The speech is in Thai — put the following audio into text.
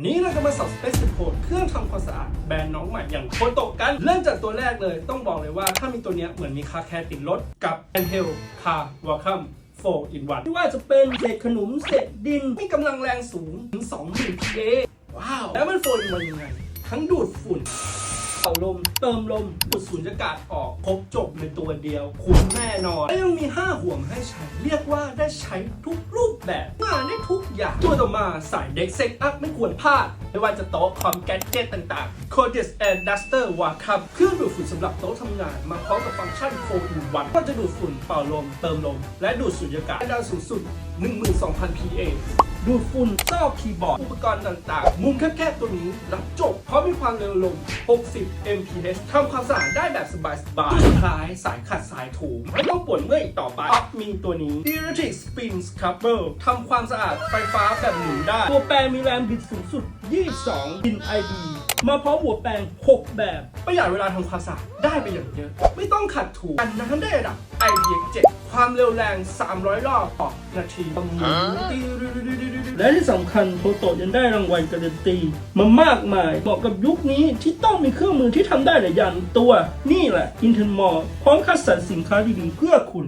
วันนี้เราจะมาสอบ Space Code เครื่องทำความสะอาดแบรนด์น้องใหม่อย่างโคโตกกันเริ่มจากตัวแรกเลยต้องบอกเลยว่าถ้ามีตัวนี้เหมือนมีคาแคร์ติดรถกับ a n t e l Car Welcome 4 in 1ไม่ว่าจะเป็นเศษขนมเศษดินมีกำลังแรงสูงถึง 20,000 PA ว้าว แล้วมัน4 in 1ยังไง ทั้งดูดฝุ่น ลม เติมลมอุดสูญญากาศออกครบจบในตัวเดียว คุ้มแน่นอนและยังมี 5 ห่วงให้ใช้ เรียกว่าได้ใช้ทุกรูปแบบงานได้ทุกอย่าง ตัวต่อมาสายเด็กเซ็กอัพไม่ควรพลาด ไม่ว่าจะโต๊ะคอมแกดเจตต่างๆ c o d e s and Duster วาคับเครื่องดูดฝุ่นสำหรับโต๊ะทำงาน มาพร้อมกับฟังก์ชัน4 in 1ก็จะดูดฝุ่นเป่าลม เติมลม และดูดสูญญากาศได้สูงสุด 12,000 PA ดูดฝุ่นซอกคีย์บอร์ด อุปกรณ์ต่างๆ มุมแคบๆตัวนี้รับจบ เพราะมีความเร็วลม 60 mph ทำความสะอาดได้แบบสบายๆสุดท้ายสายขัดสายถูไม่ต้องปวดเมื่อยอีกต่อไปออฟมีตัวนี้ Electric Spin Scrubber ทำความสะอาดไฟฟ้าแบบหมุนได้ ตัวแปรงมีแรงบิดสูงสุด 22 บิน IB มาพร้อมหัวแปรง 6 แบบ ประหยัดเวลาทำความสะอาดได้ไปอย่างเยอะ ไม่ต้องขัดถูกันน้ำได้ระดับ IPX7 ความเร็วแรง 300 รอบต่อนาทีหมุนตีและที่สำคัญโทโตะยังได้รางวัลการันตีมามากมายเหมาะกับยุคนี้ที่ต้องมีเครื่องมือที่ทำได้หลายอย่างในตัว นี่แหละ Intel Mall พร้อมคัดสรรสินค้าดีๆเพื่อคุณ